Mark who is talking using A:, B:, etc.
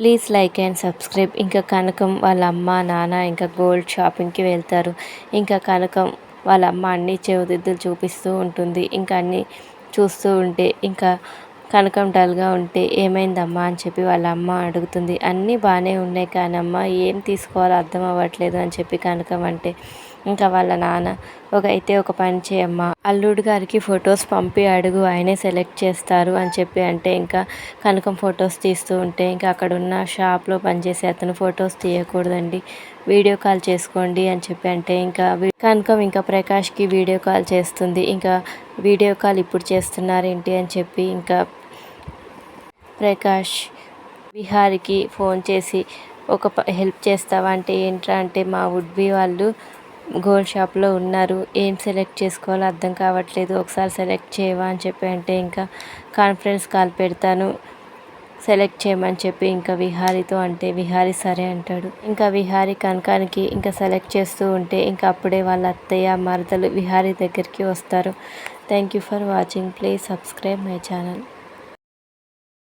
A: Please like and subscribe. ఇంకా కనకం వాళ్ళ అమ్మ నాన్న ఇంకా గోల్డ్ షాపింగ్కి వెళ్తారు. ఇంకా కనకం వాళ్ళ అమ్మ అన్ని చెవిదిద్దులు చూపిస్తూ ఉంటుంది. ఇంకా అన్నీ చూస్తూ ఉంటే ఇంకా కనకం డల్గా ఉంటే ఏమైందమ్మా అని చెప్పి వాళ్ళ అమ్మ అడుగుతుంది. అన్నీ బాగానే ఉన్నాయి కానమ్మ ఏం తీసుకోవాలో అర్థం అవ్వట్లేదు అని చెప్పి కనకం అంటే ఇంకా వాళ్ళ నాన్న ఒక అయితే ఒక పని చేయమ్మా. అల్లుడు గారికి ఫొటోస్ పంపి అడుగు ఆయనే సెలెక్ట్ చేస్తారు అని చెప్పి అంటే ఇంకా కనకం ఫొటోస్ తీస్తూ ఉంటే ఇంకా అక్కడ ఉన్న షాప్లో పనిచేసే అతను ఫొటోస్ తీయకూడదండి. వీడియో కాల్ చేసుకోండి అని చెప్పి అంటే ఇంకా కనకం ఇంకా ప్రకాష్కి వీడియో కాల్ చేస్తుంది. ఇంకా వీడియో కాల్ ఇప్పుడు చేస్తున్నారేంటి అని చెప్పి ఇంకా ప్రకాష్ విహారికి ఫోన్ చేసి ఒక హెల్ప్ చేస్తావా అంటే ఏంట్రా అంటే మా వుడ్బి వాళ్ళు గోల్డ్ షాప్లో ఉన్నారు. ఏం సెలెక్ట్ చేసుకోవాలో అర్థం కావట్లేదు. ఒకసారి సెలెక్ట్ చేయవా అని చెప్పి అంటే ఇంకా కాన్ఫరెన్స్ కాల్ పెడతాను. సెలెక్ట్ చేయమని చెప్పి ఇంకా విహారీతో అంటే విహారీ సరే అంటాడు. ఇంకా విహారీ కనకానికి ఇంకా సెలెక్ట్ చేస్తూ ఉంటే ఇంకా అప్పుడే వాళ్ళ అత్తయ్య మరదలు విహారీ దగ్గరికి వస్తారు. Thank you for watching please subscribe my channel